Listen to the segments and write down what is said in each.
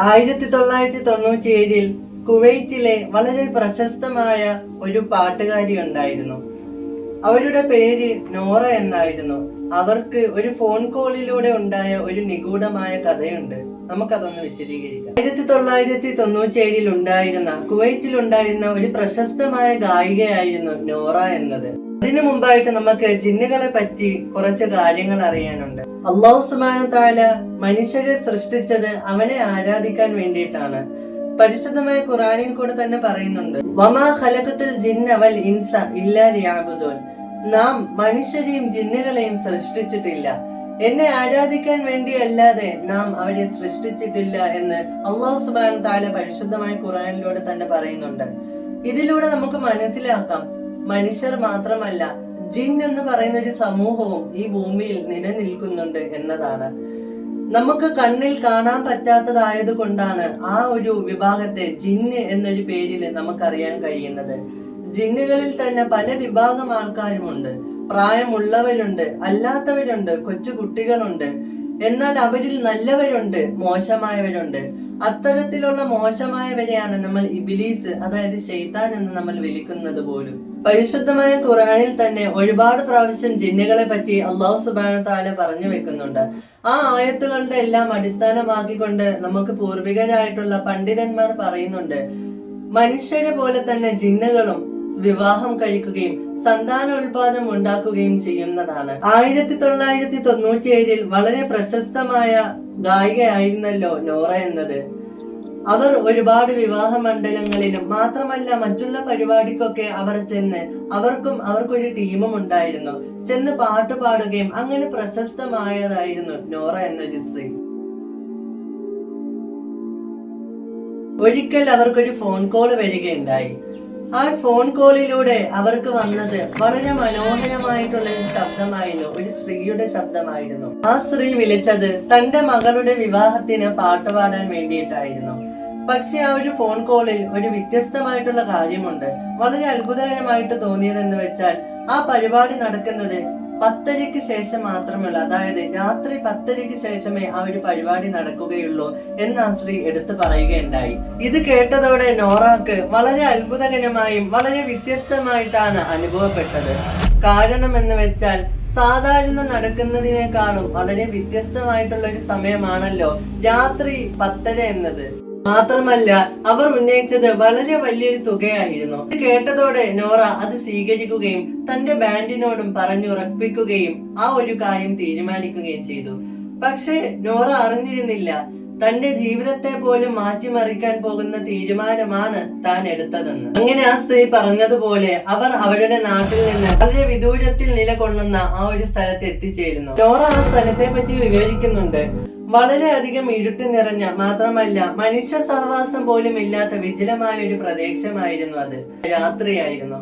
ആയിരത്തി തൊള്ളായിരത്തി തൊണ്ണൂറ്റി ഏഴിൽ കുവൈറ്റിലെ വളരെ പ്രശസ്തമായ ഒരു പാട്ടുകാരി ഉണ്ടായിരുന്നു. അവരുടെ പേര് നോറ എന്നായിരുന്നു. അവർക്ക് ഒരു ഫോൺ കോളിലൂടെ ഉണ്ടായ ഒരു നിഗൂഢമായ കഥയുണ്ട്. നമുക്കതൊന്ന് വിശദീകരിക്കാം. ആയിരത്തി തൊള്ളായിരത്തി തൊണ്ണൂറ്റി ഏഴിൽ ഉണ്ടായിരുന്ന കുവൈറ്റിൽ ഉണ്ടായിരുന്ന ഒരു പ്രശസ്തമായ ഗായികയായിരുന്നു നോറ എന്നത്. അതിനു മുമ്പായിട്ട് നമുക്ക് ജിന്നുകളെ പറ്റി കുറച്ച് കാര്യങ്ങൾ അറിയാനുണ്ട്. അള്ളാഹു സുബാന താല മനുഷ്യരെ സൃഷ്ടിച്ചത് അവനെ ആരാധിക്കാൻ വേണ്ടിയിട്ടാണ്. പരിശുദ്ധമായ ഖുറാനിൽ കൂടെ തന്നെ പറയുന്നുണ്ട് വമാ ഖലഖത്തുൽ ജിന്നവൽ ഇൻസ ഇല്ലാ നാം മനുഷ്യരെയും ജിന്നുകളെയും സൃഷ്ടിച്ചിട്ടില്ല. എന്നെ ആരാധിക്കാൻ വേണ്ടിയല്ലാതെ നാം അവരെ സൃഷ്ടിച്ചിട്ടില്ല എന്ന് അള്ളാഹു സുബാന താല പരിശുദ്ധമായ ഖുറാനിലൂടെ തന്നെ പറയുന്നുണ്ട്. ഇതിലൂടെ നമുക്ക് മനസ്സിലാക്കാം മനുഷ്യർ മാത്രമല്ല ജിൻ എന്ന് പറയുന്ന ഒരു സമൂഹവും ഈ ഭൂമിയിൽ നിലനിൽക്കുന്നുണ്ട് എന്നതാണ്. നമുക്ക് കണ്ണിൽ കാണാൻ പറ്റാത്തതായത് കൊണ്ടാണ് ആ ഒരു വിഭാഗത്തെ ജിന്ന് എന്നൊരു പേരിൽ നമുക്കറിയാൻ കഴിയുന്നത്. ജിന്നുകളിൽ തന്നെ പല വിഭാഗം ആൾക്കാരുമുണ്ട്. പ്രായമുള്ളവരുണ്ട് അല്ലാത്തവരുണ്ട് കൊച്ചു കുട്ടികളുണ്ട്. എന്നാൽ അവരിൽ നല്ലവരുണ്ട് മോശമായവരുണ്ട്. അത്തരത്തിലുള്ള മോശമായവരെയാണ് നമ്മൾ ഇബിലീസ് അതായത് ഷെയ്ത്താൻ എന്ന് നമ്മൾ വിളിക്കുന്നത് പോലും. പരിശുദ്ധമായ ഖുറാനിൽ തന്നെ ഒരുപാട് പ്രാവശ്യം ജിന്നുകളെ പറ്റി അള്ളാഹു സുബാന താല പറഞ്ഞു വെക്കുന്നുണ്ട്. ആ ആയത്തുകളുടെ എല്ലാം അടിസ്ഥാനമാക്കിക്കൊണ്ട് നമുക്ക് പൂർവികരായിട്ടുള്ള പണ്ഡിതന്മാർ പറയുന്നുണ്ട്. മനുഷ്യരെ പോലെ തന്നെ ജിന്നുകളും വിവാഹം കഴിക്കുകയും സന്താന സന്താനോൽപാദം ഉണ്ടാക്കുകയും ചെയ്യുന്നതാണ്. ആയിരത്തി തൊള്ളായിരത്തി തൊണ്ണൂറ്റി ഏഴിൽ വളരെ പ്രശസ്തമായ ഗായികയായിരുന്നല്ലോ നോറ എന്നത്. അവർ ഒരുപാട് വിവാഹ മണ്ഡലങ്ങളിലും മാത്രമല്ല മറ്റുള്ള പരിപാടിക്കൊക്കെ അവർ ചെന്ന് അവർക്കും അവർക്കൊരു ടീമും ഉണ്ടായിരുന്നു. ചെന്ന് പാട്ട് പാടുകയും അങ്ങനെ പ്രശസ്തമായതായിരുന്നു നോറ എന്ന ജിസി ഒരിക്കൽ അവർക്കൊരു ഫോൺ കോൾ വരികയുണ്ടായി. ആ ഫോൺ കോളിലൂടെ അവർക്ക് വന്നത് വളരെ മനോഹരമായിട്ടുള്ള ഒരു ശബ്ദമായിരുന്നു. ഒരു സ്ത്രീയുടെ ശബ്ദമായിരുന്നു. ആ സ്ത്രീ വിളിച്ചത് തന്റെ മകളുടെ വിവാഹത്തിന് പാട്ട് പാടാൻ വേണ്ടിയിട്ടായിരുന്നു. പക്ഷെ ആ ഒരു ഫോൺ കോളിൽ ഒരു വ്യത്യസ്തമായിട്ടുള്ള കാര്യമുണ്ട്. വളരെ അത്ഭുതകരമായിട്ട് തോന്നിയതെന്ന് വെച്ചാൽ ആ പരിപാടി നടക്കുന്നത് പത്തരയ്ക്ക് ശേഷം മാത്രമല്ല അതായത് രാത്രി പത്തരയ്ക്ക് ശേഷമേ ആ ഒരു പരിപാടി നടക്കുകയുള്ളൂ എന്ന് ആ സ്ത്രീ എടുത്തു പറയുകയുണ്ടായി. ഇത് കേട്ടതോടെ നോറാക്ക് വളരെ അത്ഭുതകരമായും വളരെ വ്യത്യസ്തമായിട്ടാണ് അനുഭവപ്പെട്ടത്. കാരണം എന്ന് വെച്ചാൽ സാധാരണ നടക്കുന്നതിനേക്കാളും വളരെ വ്യത്യസ്തമായിട്ടുള്ള ഒരു സമയമാണല്ലോ രാത്രി പത്തര എന്നത്. മാത്രമല്ല അവർ ഉന്നയിച്ചത് വളരെ വലിയൊരു തുകയായിരുന്നു. ഇത് കേട്ടതോടെ നോറ അത് സ്വീകരിക്കുകയും തന്റെ ബാൻഡിനോടും പറഞ്ഞുറപ്പിക്കുകയും ആ ഒരു കാര്യം തീരുമാനിക്കുകയും ചെയ്തു. പക്ഷേ നോറ അറിഞ്ഞിരുന്നില്ല തന്റെ ജീവിതത്തെ പോലും മാറ്റിമറിക്കാൻ പോകുന്ന തീരുമാനമാണ് താൻ എടുത്തതെന്ന്. അങ്ങനെ ആ സ്ത്രീ പറഞ്ഞതുപോലെ അവർ അവരുടെ നാട്ടിൽ നിന്ന് വളരെ വിദൂരത്തിൽ നിലകൊള്ളുന്ന ആ ഒരു സ്ഥലത്ത് എത്തിച്ചേരുന്നു. നോറ ആ സ്ഥലത്തെ പറ്റി വിവരിക്കുന്നുണ്ട്. വളരെയധികം ഇരുട്ട് നിറഞ്ഞ മാത്രമല്ല മനുഷ്യ സഹവാസം പോലും ഇല്ലാത്ത വിജലമായ ഒരു പ്രദേശമായിരുന്നു അത്. രാത്രിയായിരുന്നു.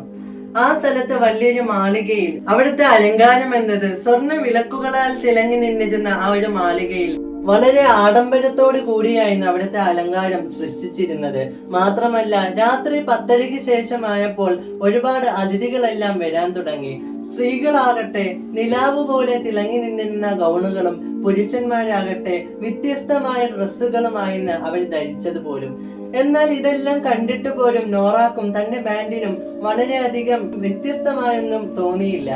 ആ സ്ഥലത്ത് വലിയൊരു മാളികയിൽ അവിടുത്തെ അലങ്കാരം എന്നത് സ്വർണ വിളക്കുകളാൽ തിളങ്ങി നിന്നിരുന്ന ആ ഒരു മാളികയിൽ വളരെ ആഡംബരത്തോട് കൂടിയായിരുന്നു അവിടുത്തെ അലങ്കാരം സൃഷ്ടിച്ചിരുന്നത്. മാത്രമല്ല രാത്രി പത്തരയ്ക്ക് ശേഷമായപ്പോൾ ഒരുപാട് അതിഥികളെല്ലാം വരാൻ തുടങ്ങി. സ്ത്രീകളാകട്ടെ നിലാവ് പോലെ തിളങ്ങി നിന്നിരുന്ന ഗൗണുകളും പുരുഷന്മാരാകട്ടെ വ്യത്യസ്തമായ ഡ്രസ്സുകളുമായിരുന്നു അവർ ധരിച്ചത് പോലും എന്നാൽ ഇതെല്ലാം കണ്ടിട്ട് പോലും നോറാക്കും തന്റെ ബാൻഡിനും വളരെയധികം വ്യത്യസ്തമായൊന്നും തോന്നിയില്ല.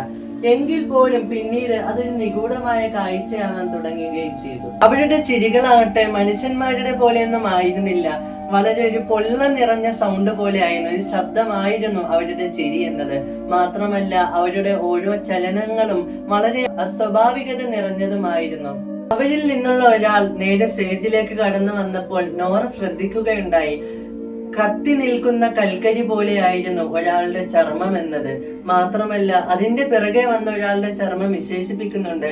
എങ്കിൽ പോലും പിന്നീട് അതൊരു നിഗൂഢമായ കാഴ്ചയാകാൻ തുടങ്ങുകയും ചെയ്തു. അവരുടെ ചിരികളാകട്ടെ മനുഷ്യന്മാരുടെ പോലെയൊന്നും ആയിരുന്നില്ല. വളരെ ഒരു പൊള്ള നിറഞ്ഞ സൗണ്ട് പോലെ ആയിരുന്നു ഒരു ശബ്ദമായിരുന്നു അവരുടെ ചിരി എന്നത്. മാത്രമല്ല അവരുടെ ഓരോ ചലനങ്ങളും വളരെ അസ്വാഭാവികത നിറഞ്ഞതുമായിരുന്നു. അവരിൽ നിന്നുള്ള ഒരാൾ നേരെ സ്റ്റേജിലേക്ക് കടന്നു വന്നപ്പോൾ നോറ ശ്രദ്ധിക്കുകയുണ്ടായി. കത്തി നിൽക്കുന്ന കൽക്കരി പോലെയായിരുന്നു ഒരാളുടെ ചർമ്മം എന്നത്. മാത്രമല്ല അതിന്റെ പിറകെ വന്ന ഒരാളുടെ ചർമ്മം വിശേഷിപ്പിക്കുന്നുണ്ട്.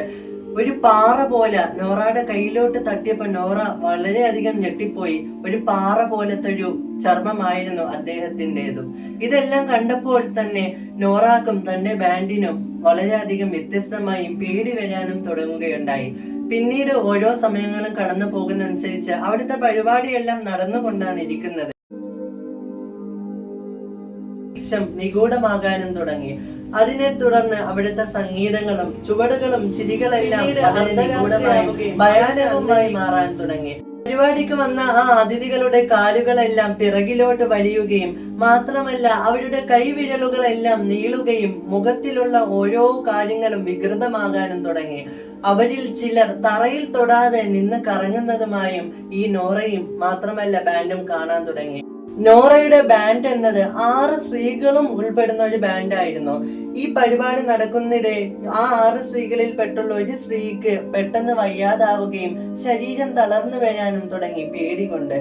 ഒരു പാറ പോലെ നോറയുടെ കയ്യിലോട്ട് തട്ടിയപ്പോ നോറ വളരെയധികം ഞെട്ടിപ്പോയി. ഒരു പാറ പോലത്തെ ഒരു ചർമ്മമായിരുന്നു അദ്ദേഹത്തിന്റെതും. ഇതെല്ലാം കണ്ടപ്പോൾ തന്നെ നോറാക്കും തന്റെ ബാൻഡിനും വളരെയധികം വ്യത്യസ്തമായി പേടി വരാനും തുടങ്ങുകയുണ്ടായി. പിന്നീട് ഓരോ സമയങ്ങളും കടന്നു പോകുന്നതനുസരിച്ച് അവിടുത്തെ പരിപാടിയെല്ലാം നടന്നുകൊണ്ടാണ് ഇരിക്കുന്നത്. അന്തരീക്ഷം നിഗൂഢമാകാനും തുടങ്ങി. അതിനെ തുടർന്ന് അവിടുത്തെ സംഗീതങ്ങളും ചുവടുകളും ചിരികളെല്ലാം വളരെ നിഗൂഢമായി ഭയാനകമായി മാറാൻ തുടങ്ങി. പരിപാടിക്ക് വന്ന ആ അതിഥികളുടെ കാലുകളെല്ലാം പിറകിലോട്ട് വലിയുകയും മാത്രമല്ല അവരുടെ കൈവിരലുകളെല്ലാം നീളുകയും മുഖത്തിലുള്ള ഓരോ കാര്യങ്ങളും വികൃതമാകാനും തുടങ്ങി. അവരിൽ ചിലർ തറയിൽ തൊടാതെ നിന്ന് കറങ്ങുന്നതുമായും ഈ നോറയും മാത്രമല്ല ബാൻഡും കാണാൻ തുടങ്ങി. നോറയുടെ ബാൻഡ് എന്നത് ആറ് സ്ത്രീകളും ഉൾപ്പെടുന്ന ഒരു ബാൻഡായിരുന്നു ഈ പരിപാടി നടക്കുന്നിടെ ആ ആറ് സ്ത്രീകളിൽ പെട്ടുള്ള ഒരു സ്ത്രീക്ക് പെട്ടെന്ന് വയ്യാതാവുകയും ശരീരം തളർന്നു വരാനും തുടങ്ങി പേടികൊണ്ട്.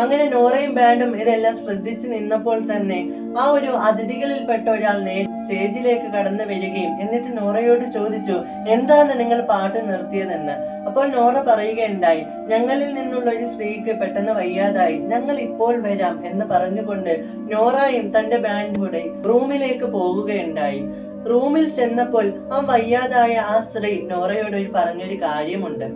അങ്ങനെ നോറയും ബാൻഡും ഇതെല്ലാം ശ്രദ്ധിച്ചു നിന്നപ്പോൾ തന്നെ ആ ഒരു അതിഥികളിൽപ്പെട്ട ഒരാൾ സ്റ്റേജിലേക്ക് കടന്നു വരികയും എന്നിട്ട് നോറയോട് ചോദിച്ചു എന്താണ് നിങ്ങൾ പാട്ട് നിർത്തിയതെന്ന്? അപ്പോൾ നോറ പറയുകയുണ്ടായി ഞങ്ങളിൽ നിന്നുള്ള ഒരു സ്ത്രീക്ക് പെട്ടെന്ന് വയ്യാതായി. ഞങ്ങൾ ഇപ്പോൾ വരാം എന്ന് പറഞ്ഞുകൊണ്ട് നോറയും തന്റെ ബാൻഡ് കൂടെ റൂമിലേക്ക് പോകുകയുണ്ടായി. റൂമിൽ ചെന്നപ്പോൾ ആ വയ്യാതായ ആ സ്ത്രീ നോറയോട് ഒരു പറഞ്ഞൊരു കാര്യമുണ്ട്.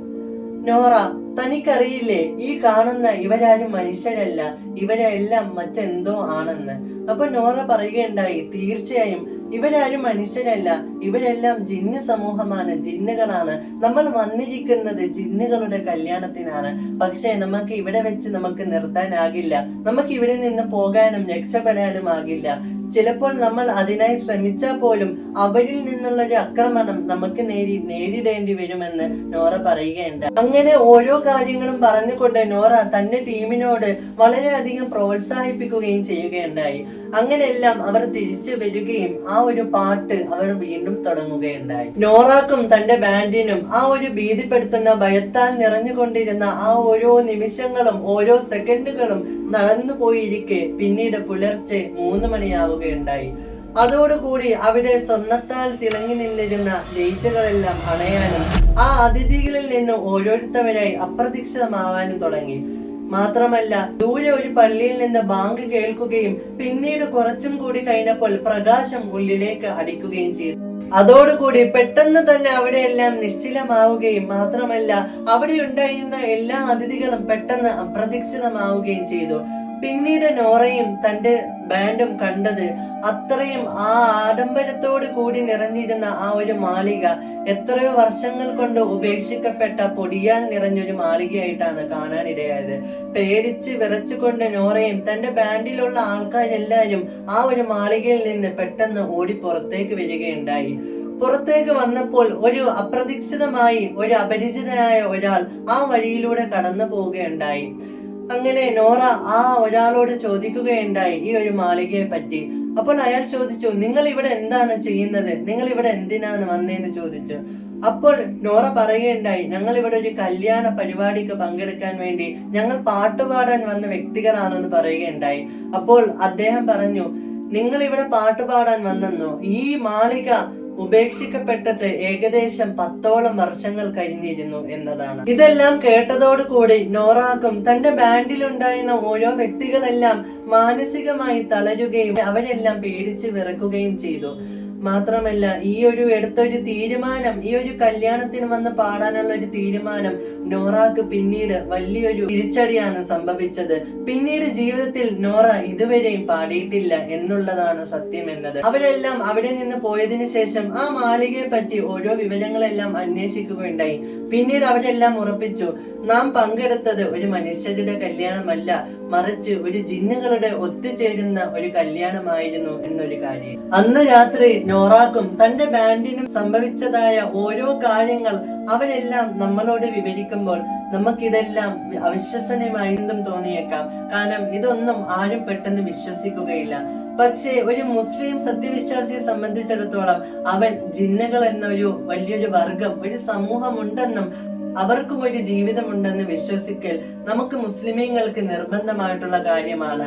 നോറ തനിക്കറിയില്ലേ ഈ കാണുന്ന ഇവരാരും മനുഷ്യരല്ല ഇവരെല്ലാം മറ്റെന്തോ ആണെന്ന്. അപ്പൊ നോറ പറയുകയുണ്ടായി തീർച്ചയായും ഇവരാരും മനുഷ്യരല്ല ഇവരെല്ലാം ജിന്ന് സമൂഹമാണ് ജിന്നുകളാണ്. നമ്മൾ വന്നിരിക്കുന്നത് ജിന്നുകളുടെ കല്യാണത്തിനാണ്. പക്ഷേ നമുക്ക് ഇവിടെ വെച്ച് നമുക്ക് നിർത്താനാകില്ല. നമുക്ക് ഇവിടെ നിന്ന് പോകാനും രക്ഷപ്പെടാനും ആകില്ല ചിലപ്പോൾ നമ്മൾ അതിനായി ശ്രമിച്ചാൽ പോലും അവരിൽ നിന്നുള്ള ഒരു ആക്രമണം നമുക്ക് നേടി നേരിടേണ്ടി വരുമെന്ന് നോറ പറയുകയുണ്ട് അങ്ങനെ ഓരോ കാര്യങ്ങളും പറഞ്ഞുകൊണ്ട് നോറ തന്റെ ടീമിനോട് വളരെയധികം പ്രോത്സാഹിപ്പിക്കുകയും ചെയ്യുകയുണ്ടായി. അങ്ങനെയെല്ലാം അവർ തിരിച്ചു വരികയും ആ ഒരു പാട്ട് അവർ വീണ്ടും തുടങ്ങുകയുണ്ടായി. നോറാക്കും തന്റെ ബാൻഡിനും ആ ഒരു ഭീതിപ്പെടുത്തുന്ന ഭയത്താൽ നിറഞ്ഞുകൊണ്ടിരുന്ന ആ ഓരോ നിമിഷങ്ങളും ഓരോ സെക്കൻഡുകളും നടന്നു പോയിരിക്കെ പിന്നീട് പുലർച്ചെ മൂന്ന് മണിയാവുകയുണ്ടായി അതോടുകൂടി അവിടെ സ്വർണത്താൽ തിളങ്ങി നിന്നിരുന്ന ലൈറ്റുകളെല്ലാം അണയാനും ആ അതിഥികളിൽ നിന്ന് ഓരോരുത്തവരായി അപ്രതീക്ഷിതമാവാനും തുടങ്ങി. മാത്രമല്ല ദൂരെ ഒരു പള്ളിയിൽ നിന്ന് ബാങ്ക് കേൾക്കുകയും പിന്നീട് കുറച്ചും കൂടി കഴിഞ്ഞപ്പോൾ പ്രകാശം ഉള്ളിലേക്ക് അടിക്കുകയും ചെയ്തു. അതോടുകൂടി പെട്ടെന്ന് തന്നെ അവിടെയെല്ലാം നിശ്ചലമാവുകയും മാത്രമല്ല അവിടെ ഉണ്ടായിരുന്ന എല്ലാ അതിഥികളും പെട്ടെന്ന് അപ്രതീക്ഷിതമാവുകയും ചെയ്തു. പിന്നീട് നോറയും തന്റെ ബാൻഡും കണ്ടത് അത്രയും ആ ആഡംബരത്തോട് കൂടി നിറഞ്ഞിരുന്ന ആ ഒരു മാളിക എത്രയോ വർഷങ്ങൾ കൊണ്ട് ഉപേക്ഷിക്കപ്പെട്ട പൊടിയാൽ നിറഞ്ഞൊരു മാളികയായിട്ടാണ് കാണാനിടയായത്. പേടിച്ച് വിറച്ചുകൊണ്ട് നോറയും തന്റെ ബാൻഡിലുള്ള ആൾക്കാരെല്ലാവരും ആ ഒരു മാളികയിൽ നിന്ന് പെട്ടെന്ന് ഓടി പുറത്തേക്ക് വരികയുണ്ടായി. പുറത്തേക്ക് വന്നപ്പോൾ ഒരു അപ്രതീക്ഷിതമായി ഒരു അപരിചിതനായ ഒരാൾ ആ വഴിയിലൂടെ കടന്നു പോവുകയുണ്ടായി അങ്ങനെ നോറ ആ ഒരാളോട് ചോദിക്കുകയുണ്ടായി ഈ ഒരു മാളികയെ പറ്റി. അപ്പോൾ അയാൾ ചോദിച്ചു നിങ്ങൾ ഇവിടെ എന്താണ് ചെയ്യുന്നത്? നിങ്ങൾ ഇവിടെ എന്തിനാണ് വന്നതെന്ന് ചോദിച്ചു. അപ്പോൾ നോറ പറയുകയുണ്ടായി ഞങ്ങൾ ഇവിടെ ഒരു കല്യാണ പരിപാടിക്ക് പങ്കെടുക്കാൻ വേണ്ടി ഞങ്ങൾ പാട്ടുപാടാൻ വന്ന വ്യക്തികളാണെന്ന് പറയുകയുണ്ടായി. അപ്പോൾ അദ്ദേഹം പറഞ്ഞു നിങ്ങൾ ഇവിടെ പാട്ടുപാടാൻ വന്നെന്നോ? ഈ മാളിക ഉപേക്ഷിക്കപ്പെട്ടിട്ട് ഏകദേശം പത്തോളം വർഷങ്ങൾ കഴിഞ്ഞിരുന്നു എന്നതാണ്. ഇതെല്ലാം കേട്ടതോടുകൂടി നോറാക്കും തന്റെ ബാൻഡിലുണ്ടായിരുന്ന ഓരോ വ്യക്തികളെല്ലാം മാനസികമായി തളരുകയും അവരെല്ലാം പേടിച്ച് വിറക്കുകയും ചെയ്തു. മാത്രമല്ല ഈ ഒരു എടുത്തൊരു തീരുമാനം ഈ ഒരു കല്യാണത്തിന് വന്ന് പാടാനുള്ള ഒരു തീരുമാനം നോറാക്ക് പിന്നീട് വലിയൊരു തിരിച്ചടിയാണ് സംഭവിച്ചത്. പിന്നീട് ജീവിതത്തിൽ നോറ ഇതുവരെയും പാടിയിട്ടില്ല എന്നുള്ളതാണ് സത്യം എന്നത് അവരെല്ലാം അവിടെ നിന്ന് പോയതിനു ശേഷം ആ മാളികയെ പറ്റി ഓരോ വിവരങ്ങളെല്ലാം അന്വേഷിക്കുകയുണ്ടായി. പിന്നീട് അവരെല്ലാം ഉറപ്പിച്ചു നാം പങ്കെടുത്തത് ഒരു മനുഷ്യരുടെ കല്യാണമല്ല മറിച്ച് ഒരു ജിന്നുകളുടെ ഒത്തുചേരുന്ന ഒരു കല്യാണമായിരുന്നു എന്നൊരു കാര്യം. അന്ന് രാത്രി നോറാക്കും തന്റെ ബാൻഡിനും സംഭവിച്ചതായ ഓരോ കാര്യങ്ങൾ അവരെല്ലാം നമ്മളോട് വിവരിക്കുമ്പോൾ നമുക്കിതെല്ലാം അവിശ്വസനീയമായെന്നും തോന്നിയേക്കാം. കാരണം ഇതൊന്നും ആരും പെട്ടെന്ന് വിശ്വസിക്കുകയില്ല. പക്ഷേ ഒരു മുസ്ലിം സത്യവിശ്വാസിയെ സംബന്ധിച്ചിടത്തോളം അവൻ ജിന്നുകൾ എന്നൊരു വലിയൊരു വർഗം ഒരു സമൂഹമുണ്ടെന്നും അവർക്കും ഒരു ജീവിതമുണ്ടെന്ന് വിശ്വസിക്കൽ നമുക്ക് മുസ്ലിമീങ്ങൾക്ക് നിർബന്ധമായിട്ടുള്ള കാര്യമാണ്.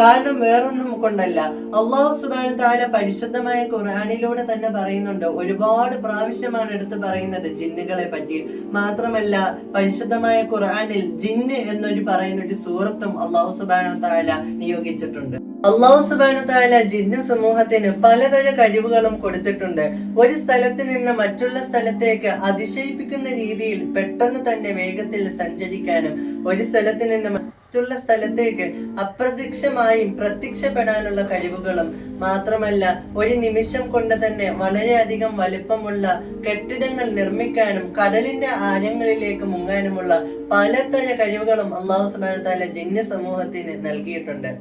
കാരണം വേറൊന്നും കൊണ്ടല്ല. അള്ളാഹു സുബാന താല പരിശുദ്ധമായ ഖുർആാനിലൂടെ തന്നെ പറയുന്നുണ്ട്. ഒരുപാട് പ്രാവശ്യമാണ് എടുത്തു പറയുന്നത് ജിന്നുകളെ പറ്റി. മാത്രമല്ല പരിശുദ്ധമായ ഖുർആാനിൽ ജിന്ന് എന്നൊരു പറയുന്ന ഒരു സൂറത്തും അള്ളാഹു സുബാന താല നിയോഗിച്ചിട്ടുണ്ട്. അള്ളാഹു സുബാനു താല ജിന്നു സമൂഹത്തിന് പലതര കഴിവുകളും കൊടുത്തിട്ടുണ്ട്. ഒരു സ്ഥലത്ത് നിന്ന് മറ്റുള്ള സ്ഥലത്തേക്ക് അതിശയിപ്പിക്കുന്ന രീതിയിൽ പെട്ടെന്ന് തന്നെ വേഗത്തിൽ സഞ്ചരിക്കാനും ഒരു സ്ഥലത്ത് നിന്ന് മറ്റുള്ള സ്ഥലത്തേക്ക് അപ്രത്യക്ഷമായും പ്രത്യക്ഷപ്പെടാനുള്ള കഴിവുകളും മാത്രമല്ല ഒരു നിമിഷം കൊണ്ട് തന്നെ വളരെയധികം വലിപ്പമുള്ള കെട്ടിടങ്ങൾ നിർമ്മിക്കാനും കടലിന്റെ ആഴങ്ങളിലേക്ക് മുങ്ങാനുമുള്ള പലതര കഴിവുകളും അള്ളാഹു സുബാന താല ജിന്ന സമൂഹത്തിന് നൽകിയിട്ടുണ്ട്.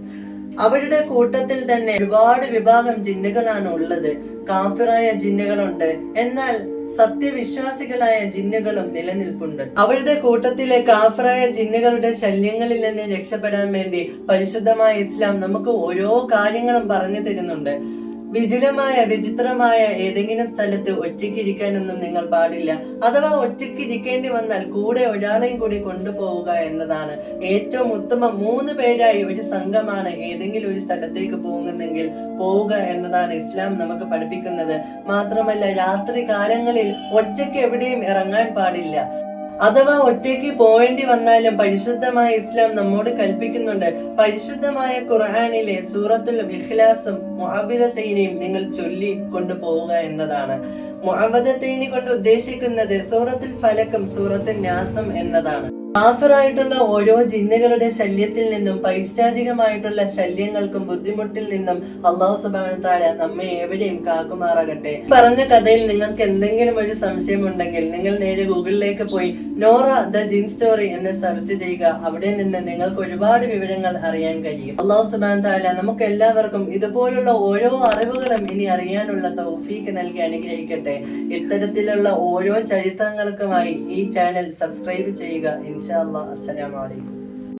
അവരുടെ കൂട്ടത്തിൽ തന്നെ ഒരുപാട് വിഭാഗം ജിന്നുകളാണ് ഉള്ളത്. കാഫിറായ ജിന്നുകളുണ്ട്. എന്നാൽ സത്യവിശ്വാസികളായ ജിന്നുകളും നിലനിൽപ്പുണ്ട്. അവരുടെ കൂട്ടത്തിലെ കാഫറായ ജിന്നുകളുടെ ശല്യങ്ങളിൽ നിന്ന് രക്ഷപ്പെടാൻ വേണ്ടി പരിശുദ്ധമായ ഇസ്ലാം നമുക്ക് ഓരോ കാര്യങ്ങളും പറഞ്ഞു തരുന്നുണ്ട്. വിചിലമായ വിചിത്രമായ ഏതെങ്കിലും സ്ഥലത്ത് ഒറ്റയ്ക്ക് ഇരിക്കാനൊന്നും നിങ്ങൾ പാടില്ല. അഥവാ ഒറ്റയ്ക്ക് ഇരിക്കേണ്ടി വന്നാൽ കൂടെ ഒരാളെയും കൂടി കൊണ്ടുപോവുക എന്നതാണ്. ഏറ്റവും ഉത്തമം മൂന്ന് പേരായി ഒരു സംഘമാണ് ഏതെങ്കിലും ഒരു സ്ഥലത്തേക്ക് പോകുന്നെങ്കിൽ പോവുക എന്നതാണ് ഇസ്ലാം നമുക്ക് പഠിപ്പിക്കുന്നത്. മാത്രമല്ല രാത്രി കാലങ്ങളിൽ ഒറ്റയ്ക്ക് എവിടെയും ഇറങ്ങാൻ പാടില്ല. അഥവാ ഒറ്റയ്ക്ക് പോവേണ്ടി വന്നാലും പരിശുദ്ധമായ ഇസ്ലാം നമ്മോട് കൽപ്പിക്കുന്നുണ്ട്. പരിശുദ്ധമായ ഖുർആാനിലെ സൂറത്തുൽ ഇഖ്ലാസും മുഅവിദത്തൈനെയും നിങ്ങൾ ചൊല്ലി കൊണ്ടുപോവുക എന്നതാണ്. മുഅവദത്തൈനി കൊണ്ട് ഉദ്ദേശിക്കുന്നത് സൂറത്തുൽ ഫലക്കും സൂറത്തുൽ നാസും എന്നതാണ്. കാഫിറായിട്ടുള്ള ഓരോ ജിന്നുകളുടെ ശല്യത്തിൽ നിന്നും പൈശാചികമായിട്ടുള്ള ശല്യങ്ങൾക്കും ബുദ്ധിമുട്ടിൽ നിന്നും അള്ളാഹു സുബാന താര നമ്മെ എവിടെയും കാക്കുമാറാകട്ടെ. പറഞ്ഞ കഥയിൽ നിങ്ങൾക്ക് എന്തെങ്കിലും ഒരു സംശയം ഉണ്ടെങ്കിൽ നിങ്ങൾ നേരെ ഗൂഗിളിലേക്ക് പോയി നോറ ദ ജിൻ സ്റ്റോറി എന്ന് സെർച്ച് ചെയ്യുക. അവിടെ നിന്ന് നിങ്ങൾക്ക് ഒരുപാട് വിവരങ്ങൾ അറിയാൻ കഴിയും. അള്ളാഹു സുബാൻ താല നമുക്ക് എല്ലാവർക്കും ഇതുപോലുള്ള ഓരോ അറിവുകളും ഇനി അറിയാനുള്ള തൗഫീക്ക് നൽകി അനുഗ്രഹിക്കട്ടെ. ഇത്തരത്തിലുള്ള ഓരോ ചരിത്രങ്ങൾക്കുമായി ഈ ചാനൽ സബ്സ്ക്രൈബ് ചെയ്യുക ഇൻഷാ അല്ലാ അസ്സലാമു അലൈക്കും.